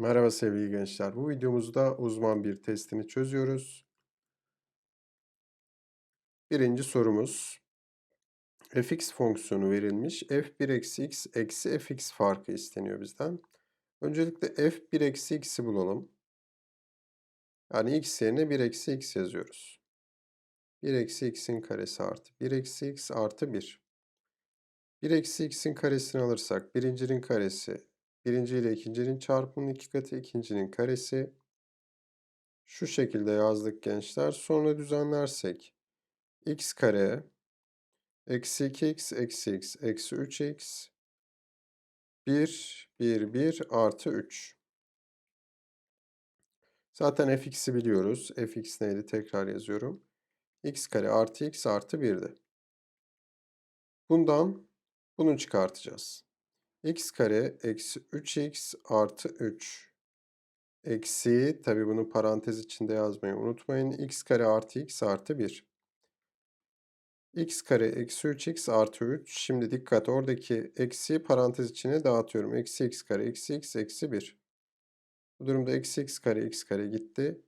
Merhaba sevgili gençler. Bu videomuzda uzman bir testini çözüyoruz. Birinci sorumuz. fx fonksiyonu verilmiş. f1 eksi x eksi fx farkı isteniyor bizden. Öncelikle f1 eksi x'i bulalım. Yani x yerine 1 eksi x yazıyoruz. 1 eksi x'in karesi artı 1 eksi x artı 1. 1 eksi x'in karesini alırsak birincinin karesi birinci ile ikincinin çarpımının iki katı ikincinin karesi. Şu şekilde yazdık gençler. Sonra düzenlersek x kare eksi 2x eksi x eksi 3x 1 1 1 artı 3. Zaten fx'i biliyoruz. fx neydi tekrar yazıyorum. x kare artı x artı 1'di. Bundan bunu çıkartacağız. X kare eksi 3x artı 3 eksi tabi bunu parantez içinde yazmayı unutmayın. x kare artı x artı 1 x kare eksi 3x artı 3 şimdi dikkat oradaki eksiyi parantez içine dağıtıyorum. Eksi x kare eksi x eksi 1 bu durumda eksi x kare x kare gitti.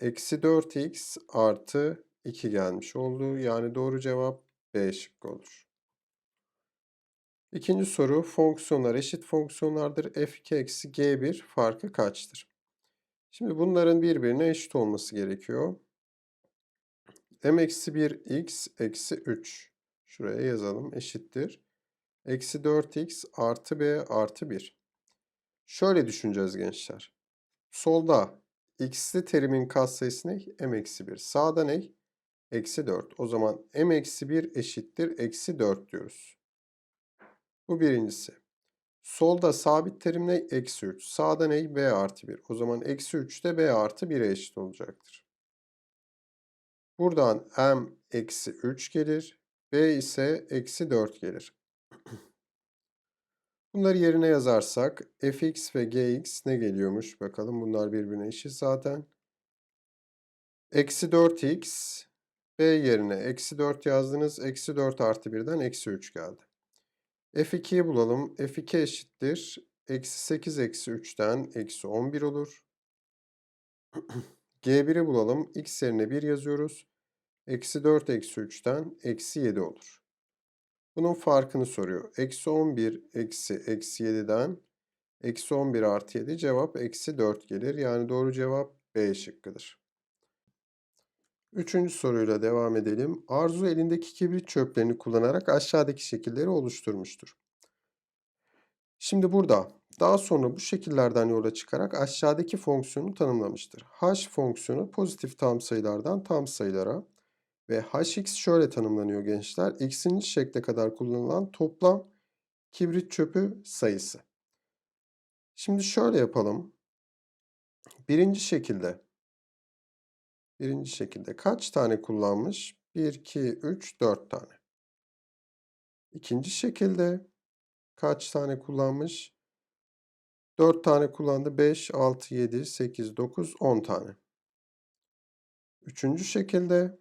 Eksi 4x artı 2 gelmiş oldu. Yani doğru cevap B şıkkı olur. İkinci soru fonksiyonlar eşit fonksiyonlardır. f2 eksi g1 farkı kaçtır? Şimdi bunların birbirine eşit olması gerekiyor. m eksi 1 x eksi 3 şuraya yazalım eşittir. Eksi 4x artı b artı 1. Şöyle düşüneceğiz gençler. Solda x'li terimin katsayısı ne? m eksi 1. Sağda ne? Eksi 4. O zaman m eksi 1 eşittir eksi 4 diyoruz. Bu birincisi. Solda sabit terim ne? Eksi 3. Sağda ne? B artı 1. O zaman eksi 3 de B artı 1'e eşit olacaktır. Buradan M eksi 3 gelir. B ise eksi 4 gelir. Bunları yerine yazarsak fx ve gx ne geliyormuş? Bakalım bunlar birbirine eşit zaten. Eksi 4x b yerine eksi 4 yazdınız. Eksi 4 artı 1'den eksi 3 geldi. F2'yi bulalım. F2 eşittir. Eksi 8 eksi 3'ten eksi 11 olur. G1'i bulalım. X yerine 1 yazıyoruz. Eksi 4 eksi 3'ten eksi 7 olur. Bunun farkını soruyor. Eksi 11 eksi eksi 7'den eksi 11 artı 7 cevap eksi 4 gelir. Yani doğru cevap B şıkkıdır. Üçüncü soruyla devam edelim. Arzu elindeki kibrit çöplerini kullanarak aşağıdaki şekilleri oluşturmuştur. Şimdi burada daha sonra bu şekillerden yola çıkarak aşağıdaki fonksiyonu tanımlamıştır. h fonksiyonu pozitif tam sayılardan tam sayılara ve hx şöyle tanımlanıyor gençler. x'in şekle kadar kullanılan toplam kibrit çöpü sayısı. Şimdi şöyle yapalım. Birinci şekilde Birinci şekilde kaç tane kullanmış? 1, 2, 3, 4 tane. İkinci şekilde kaç tane kullanmış? 4 tane kullandı. 5, 6, 7, 8, 9, 10 tane. Üçüncü şekilde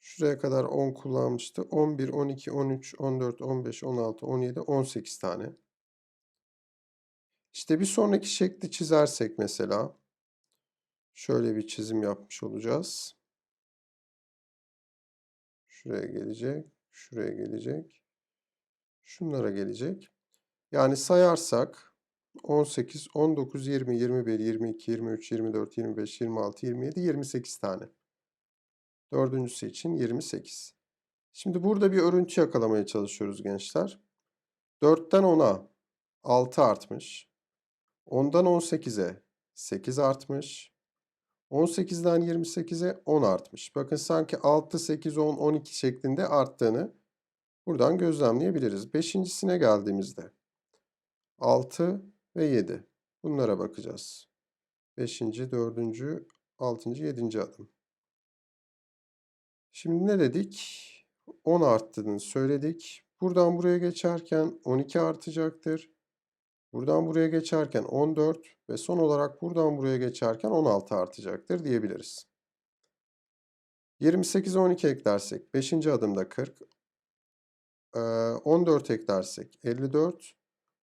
şuraya kadar 10 kullanmıştı. 11, 12, 13, 14, 15, 16, 17, 18 tane. İşte bir sonraki şekli çizersek mesela Şöyle bir çizim yapmış olacağız. Şuraya gelecek, şuraya gelecek, şunlara gelecek. Yani sayarsak 18, 19, 20, 21, 22, 23, 24, 25, 26, 27, 28 tane. Dördüncüsü için 28. Şimdi burada bir örüntü yakalamaya çalışıyoruz gençler. 4'ten 10'a 6 artmış. 10'dan 18'e 8 artmış. 18'den 28'e 10 artmış. Bakın sanki 6, 8, 10, 12 şeklinde arttığını buradan gözlemleyebiliriz. Beşincisine geldiğimizde 6 ve 7. Bunlara bakacağız. 5. 4. 6. 7. adım. Şimdi ne dedik? 10 arttığını söyledik. Buradan buraya geçerken 12 artacaktır. Buradan buraya geçerken 14 ve son olarak buradan buraya geçerken 16 artacaktır diyebiliriz. 28'e 12 eklersek 5. adımda 40. 14 eklersek 54.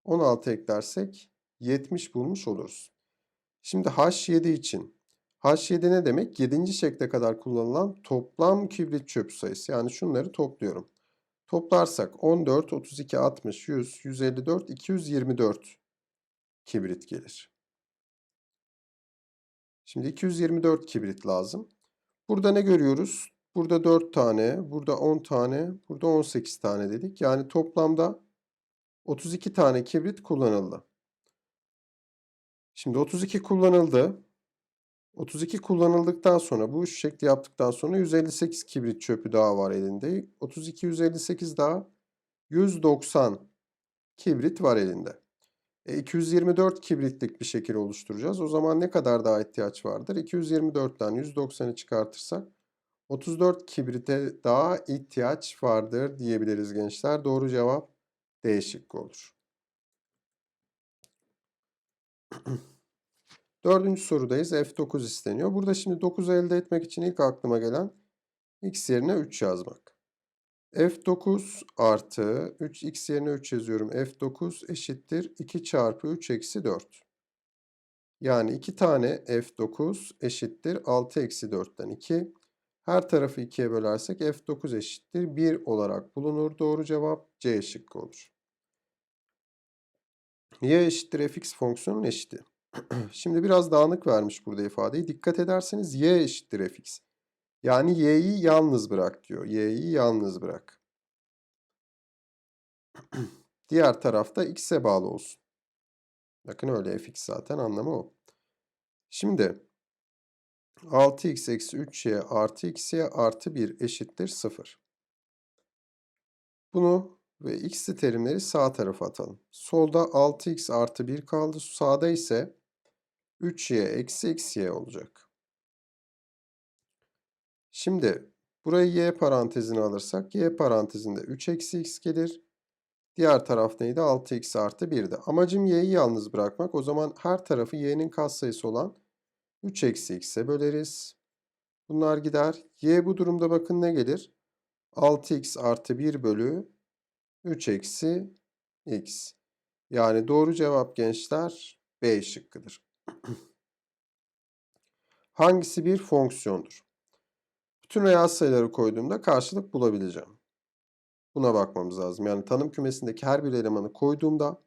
16 eklersek 70 bulmuş oluruz. Şimdi H7 için H7 ne demek? 7. şekle kadar kullanılan toplam kibrit çöpü sayısı. Yani şunları topluyorum. Toplarsak 14, 32, 60, 100, 154, 224 kibrit gelir. Şimdi 224 kibrit lazım. Burada ne görüyoruz? Burada 4 tane, burada 10 tane, burada 18 tane dedik. Yani toplamda 32 tane kibrit kullanıldı. Şimdi 32 kullanıldı. 32 kullanıldıktan sonra bu şekli yaptıktan sonra 158 kibrit çöpü daha var elinde. 32 158 daha 190 kibrit var elinde. E, 224 kibritlik bir şekil oluşturacağız. O zaman ne kadar daha ihtiyaç vardır? 224'ten 190'ı çıkartırsak 34 kibrite daha ihtiyaç vardır diyebiliriz gençler. Doğru cevap D şıkkı olur. Dördüncü sorudayız. F9 isteniyor. Burada şimdi 9'u elde etmek için ilk aklıma gelen x yerine 3 yazmak. F9 artı 3x yerine 3 yazıyorum. F9 eşittir 2 çarpı 3 eksi 4. Yani 2 tane F9 eşittir 6 eksi 4'ten 2. Her tarafı 2'ye bölersek F9 eşittir 1 olarak bulunur. Doğru cevap C şıkkı olur. Y eşittir fx fonksiyonun eşiti. Şimdi biraz dağınık vermiş burada ifadeyi. Dikkat ederseniz y eşittir fx. Yani y'yi yalnız bırak diyor. Y'yi yalnız bırak. Diğer tarafta x'e bağlı olsun. Bakın öyle fx zaten anlamı o. Şimdi 6x eksi 3y artı xy artı 1 eşittir 0. Bunu ve x'li terimleri sağ tarafa atalım. Solda 6x artı 1 kaldı. Sağda ise 3y eksi xy olacak. Şimdi burayı y parantezine alırsak y parantezinde 3 eksi x gelir. Diğer taraf neydi? 6x artı 1'di. Amacım y'yi yalnız bırakmak. O zaman her tarafı y'nin katsayısı olan 3 eksi x'e böleriz. Bunlar gider. y bu durumda bakın ne gelir? 6x artı 1 bölü 3 eksi x. Yani doğru cevap gençler B şıkkıdır. Hangisi bir fonksiyondur? Bütün reel sayıları koyduğumda karşılık bulabileceğim. Buna bakmamız lazım. Yani tanım kümesindeki her bir elemanı koyduğumda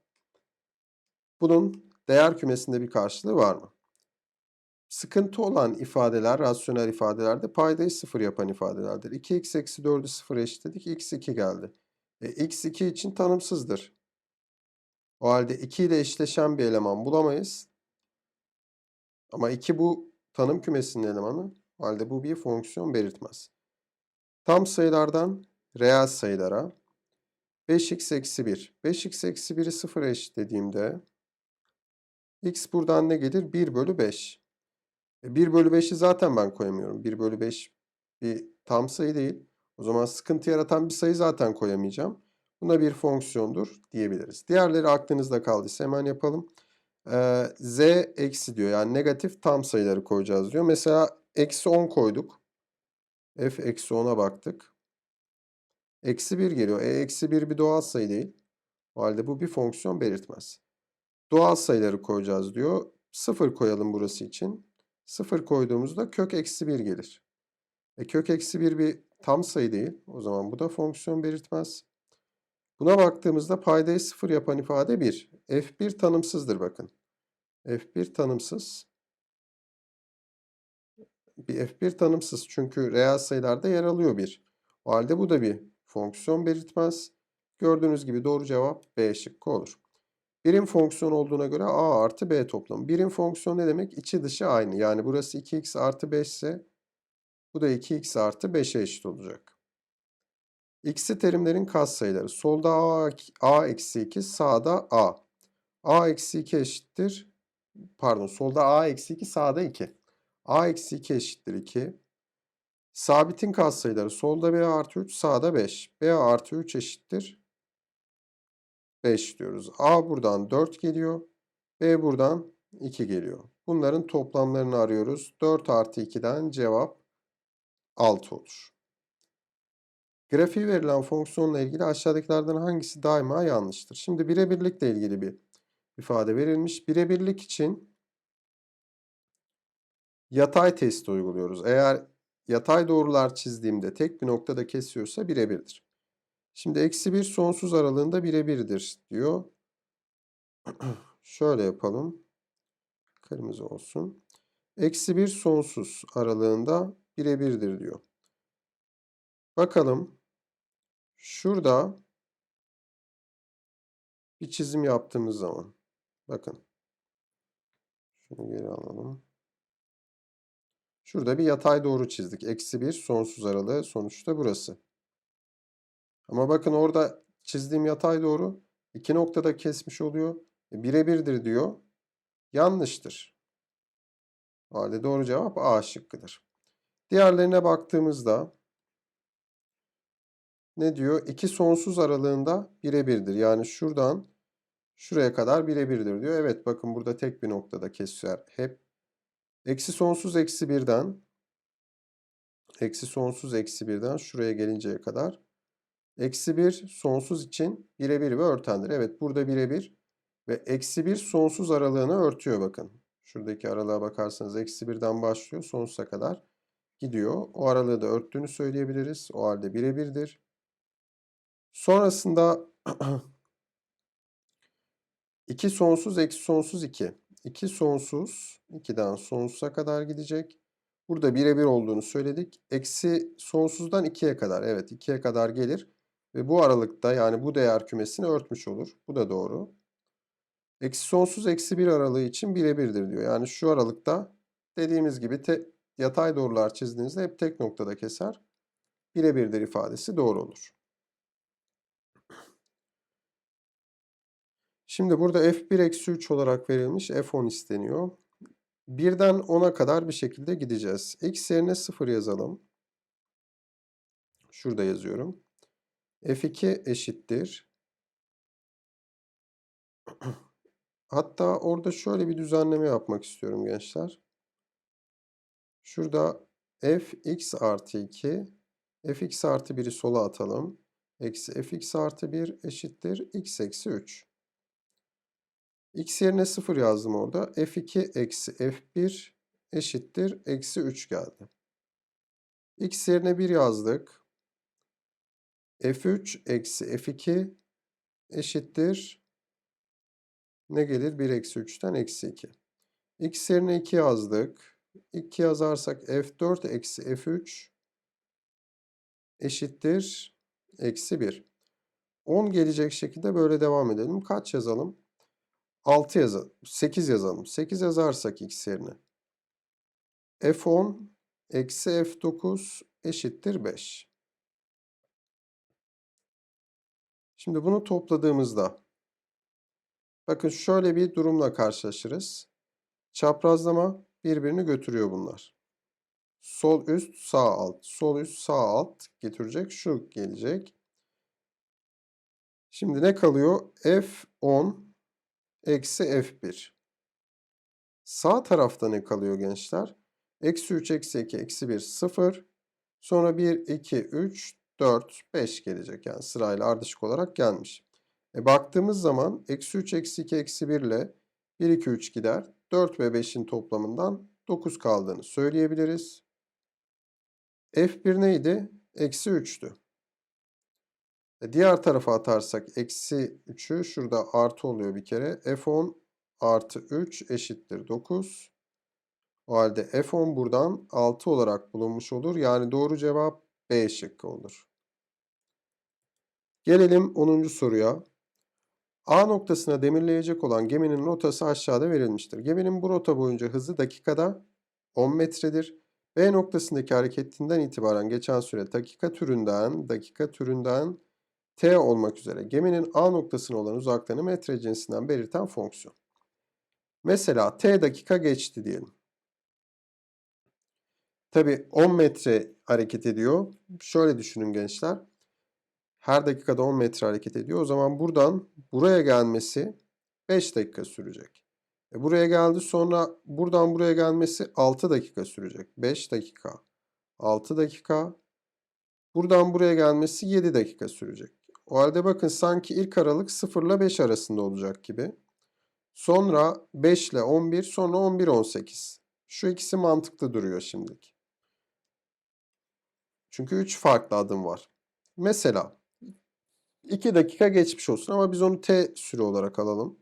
bunun değer kümesinde bir karşılığı var mı? Sıkıntı olan ifadeler, rasyonel ifadelerde paydayı sıfır yapan ifadelerdir. 2x eksi 4'ü sıfır eşitledik. x2 geldi. E, x2 için tanımsızdır. O halde 2 ile eşleşen bir eleman bulamayız. Ama 2 bu tanım kümesinin elemanı. O halde bu bir fonksiyon belirtmez. Tam sayılardan reel sayılara 5x eksi 1. 5x eksi 1'i 0'a eşitlediğimde x buradan ne gelir? 1 bölü 5. E 1 bölü 5'i zaten ben koyamıyorum. 1 bölü 5 bir tam sayı değil. O zaman sıkıntı yaratan bir sayı zaten koyamayacağım. Buna bir fonksiyondur diyebiliriz. Diğerleri aklınızda kaldıysa hemen yapalım. Ee, z eksi diyor. Yani negatif tam sayıları koyacağız diyor. Mesela eksi 10 koyduk. f eksi 10'a baktık. Eksi 1 geliyor. E eksi 1 bir doğal sayı değil. O halde bu bir fonksiyon belirtmez. Doğal sayıları koyacağız diyor. 0 koyalım burası için. 0 koyduğumuzda kök eksi 1 gelir. E kök eksi 1 bir tam sayı değil. O zaman bu da fonksiyon belirtmez. Buna baktığımızda paydayı sıfır yapan ifade 1. F1 tanımsızdır bakın. F1 tanımsız. Bir F1 tanımsız çünkü reel sayılarda yer alıyor 1. O halde bu da bir fonksiyon belirtmez. Gördüğünüz gibi doğru cevap B şıkkı olur. Birim fonksiyon olduğuna göre A artı B toplamı. Birim fonksiyon ne demek? İçi dışı aynı. Yani burası 2x artı 5 ise bu da 2x artı 5'e eşit olacak. X'li terimlerin katsayıları. Solda A, A eksi 2, sağda A. A eksi 2 eşittir. Pardon solda A eksi 2, sağda 2. A eksi 2 eşittir 2. Sabitin katsayıları. Solda B artı 3, sağda 5. B artı 3 eşittir. 5 diyoruz. A buradan 4 geliyor. B buradan 2 geliyor. Bunların toplamlarını arıyoruz. 4 artı 2'den cevap 6 olur. Grafiği verilen fonksiyonla ilgili aşağıdakilerden hangisi daima yanlıştır? Şimdi birebirlikle ilgili bir ifade verilmiş. Birebirlik için yatay testi uyguluyoruz. Eğer yatay doğrular çizdiğimde tek bir noktada kesiyorsa birebirdir. Şimdi eksi 1 sonsuz aralığında birebirdir diyor. Şöyle yapalım. Kırmızı olsun. Eksi 1 sonsuz aralığında birebirdir diyor. Bakalım. Şurada bir çizim yaptığımız zaman. Bakın. Şunu geri alalım. Şurada bir yatay doğru çizdik. Eksi 1 sonsuz aralığı sonuçta burası. Ama bakın orada çizdiğim yatay doğru iki noktada kesmiş oluyor. E, birebirdir diyor. Yanlıştır. O halde doğru cevap A şıkkıdır. Diğerlerine baktığımızda ne diyor? İki sonsuz aralığında birebirdir. Yani şuradan şuraya kadar birebirdir diyor. Evet bakın burada tek bir noktada kesiyor hep. Eksi sonsuz eksi birden eksi sonsuz eksi birden şuraya gelinceye kadar eksi bir sonsuz için birebir ve örtendir. Evet burada birebir ve eksi bir sonsuz aralığını örtüyor bakın. Şuradaki aralığa bakarsanız eksi birden başlıyor sonsuza kadar gidiyor. O aralığı da örttüğünü söyleyebiliriz. O halde birebirdir. Sonrasında 2 sonsuz eksi sonsuz 2. 2 sonsuz 2'den sonsuza kadar gidecek. Burada birebir olduğunu söyledik. Eksi sonsuzdan 2'ye kadar. Evet 2'ye kadar gelir. Ve bu aralıkta yani bu değer kümesini örtmüş olur. Bu da doğru. Eksi sonsuz eksi 1 aralığı için birebirdir diyor. Yani şu aralıkta dediğimiz gibi te, yatay doğrular çizdiğinizde hep tek noktada keser. Birebirdir ifadesi doğru olur. Şimdi burada f1 eksi 3 olarak verilmiş f10 isteniyor. 1'den 10'a kadar bir şekilde gideceğiz. X yerine 0 yazalım. Şurada yazıyorum. f2 eşittir. Hatta orada şöyle bir düzenleme yapmak istiyorum gençler. Şurada fx artı 2, fx artı 1'i sola atalım. Eksi fx artı 1 eşittir x eksi 3. x yerine 0 yazdım orada. f2 eksi f1 eşittir eksi 3 geldi. x yerine 1 yazdık. f3 eksi f2 eşittir ne gelir? 1 eksi 3'ten eksi 2. X yerine 2 yazdık. 2 yazarsak F4 eksi F3 eşittir eksi 1. 10 gelecek şekilde böyle devam edelim. Kaç yazalım? 6 yazalım. 8 yazalım. 8 yazarsak X yerine. F10 eksi F9 eşittir 5. Şimdi bunu topladığımızda Bakın şöyle bir durumla karşılaşırız. Çaprazlama birbirini götürüyor bunlar. Sol üst sağ alt. Sol üst sağ alt getirecek. Şu gelecek. Şimdi ne kalıyor? F10 eksi F1. Sağ tarafta ne kalıyor gençler? Eksi 3 eksi 2 eksi 1 0. Sonra 1 2 3 4 5 gelecek. Yani sırayla ardışık olarak gelmiş. E baktığımız zaman eksi 3 eksi 2 eksi 1 ile 1 2 3 gider. 4 ve 5'in toplamından 9 kaldığını söyleyebiliriz. F1 neydi? Eksi 3'tü. E diğer tarafa atarsak eksi 3'ü şurada artı oluyor bir kere. F10 artı 3 eşittir 9. O halde F10 buradan 6 olarak bulunmuş olur. Yani doğru cevap B şıkkı olur. Gelelim 10. soruya. A noktasına demirleyecek olan geminin rotası aşağıda verilmiştir. Geminin bu rota boyunca hızı dakikada 10 metredir. B noktasındaki hareketinden itibaren geçen süre dakika türünden, dakika türünden t olmak üzere geminin A noktasına olan uzaklığını metre cinsinden belirten fonksiyon. Mesela t dakika geçti diyelim. Tabi 10 metre hareket ediyor. Şöyle düşünün gençler her dakikada 10 metre hareket ediyor. O zaman buradan buraya gelmesi 5 dakika sürecek. E buraya geldi sonra buradan buraya gelmesi 6 dakika sürecek. 5 dakika, 6 dakika. Buradan buraya gelmesi 7 dakika sürecek. O halde bakın sanki ilk aralık 0 ile 5 arasında olacak gibi. Sonra 5 ile 11, sonra 11, 18. Şu ikisi mantıklı duruyor şimdilik. Çünkü 3 farklı adım var. Mesela 2 dakika geçmiş olsun ama biz onu t süre olarak alalım.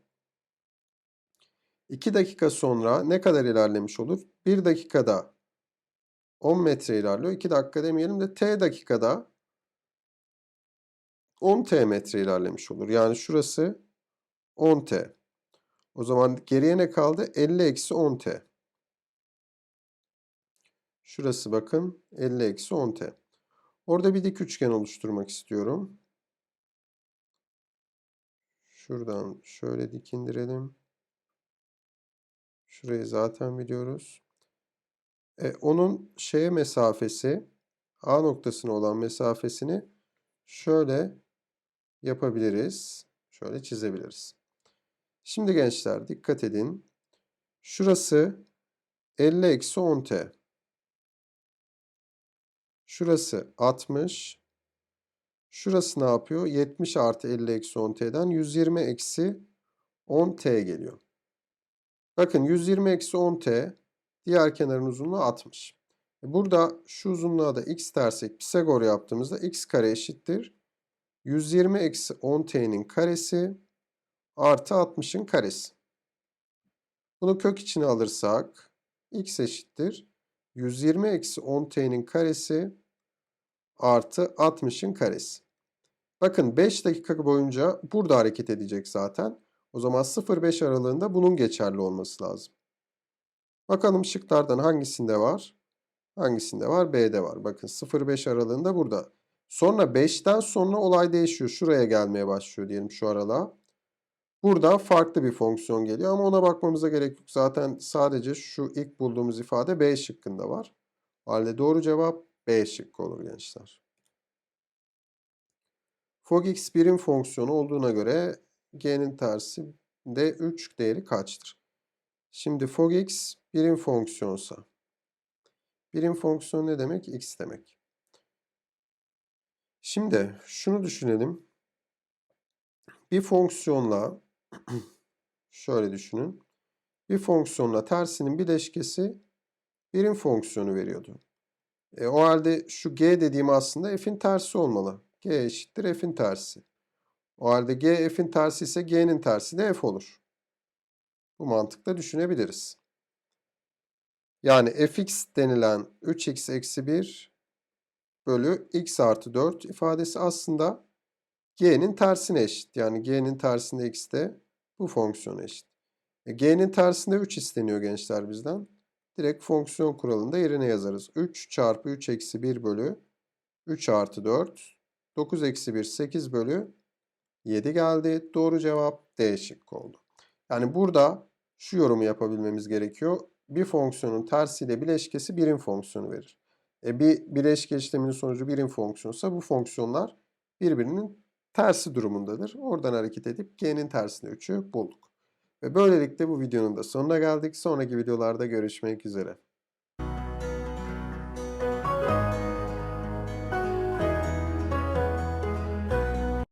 2 dakika sonra ne kadar ilerlemiş olur? 1 dakikada 10 metre ilerliyor. 2 dakika demeyelim de t dakikada 10 t metre ilerlemiş olur. Yani şurası 10 t. O zaman geriye ne kaldı? 50 eksi 10 t. Şurası bakın 50 eksi 10 t. Orada bir dik üçgen oluşturmak istiyorum. Şuradan şöyle dik indirelim. Şurayı zaten biliyoruz. E, onun şeye mesafesi A noktasına olan mesafesini şöyle yapabiliriz. Şöyle çizebiliriz. Şimdi gençler dikkat edin. Şurası 50 eksi 10t. Şurası 60. Şurası ne yapıyor? 70 artı 50 eksi 10t'den 120 eksi 10t geliyor. Bakın 120 eksi 10t diğer kenarın uzunluğu 60. Burada şu uzunluğa da x dersek Pisagor yaptığımızda x kare eşittir. 120 eksi 10t'nin karesi artı 60'ın karesi. Bunu kök içine alırsak x eşittir. 120 eksi 10t'nin karesi artı 60'ın karesi. Bakın 5 dakika boyunca burada hareket edecek zaten. O zaman 0-5 aralığında bunun geçerli olması lazım. Bakalım şıklardan hangisinde var? Hangisinde var? B'de var. Bakın 0-5 aralığında burada. Sonra 5'ten sonra olay değişiyor. Şuraya gelmeye başlıyor diyelim şu aralığa. Burada farklı bir fonksiyon geliyor ama ona bakmamıza gerek yok. Zaten sadece şu ilk bulduğumuz ifade B şıkkında var. Halde doğru cevap B şıkkı olur gençler. Fog x birim fonksiyonu olduğuna göre g'nin tersi de 3 değeri kaçtır? Şimdi fog x birim fonksiyonsa birim fonksiyon ne demek? x demek. Şimdi şunu düşünelim. Bir fonksiyonla şöyle düşünün. Bir fonksiyonla tersinin bileşkesi birim fonksiyonu veriyordu. E, o halde şu g dediğim aslında f'in tersi olmalı. g eşittir f'in tersi. O halde g f'in tersi ise g'nin tersi de f olur. Bu mantıkla düşünebiliriz. Yani fx denilen 3x eksi 1 bölü x artı 4 ifadesi aslında g'nin tersine eşit. Yani g'nin tersinde x de bu fonksiyona eşit. E, g'nin tersinde 3 isteniyor gençler bizden. Direkt fonksiyon kuralında yerine yazarız. 3 çarpı 3 eksi 1 bölü 3 artı 4. 9 eksi 1 8 bölü 7 geldi. Doğru cevap D şıkkı oldu. Yani burada şu yorumu yapabilmemiz gerekiyor. Bir fonksiyonun tersiyle bileşkesi birim fonksiyonu verir. E bir bileşke işleminin sonucu birim fonksiyonsa bu fonksiyonlar birbirinin tersi durumundadır. Oradan hareket edip g'nin tersine 3'ü bulduk. Ve böylelikle bu videonun da sonuna geldik. Sonraki videolarda görüşmek üzere.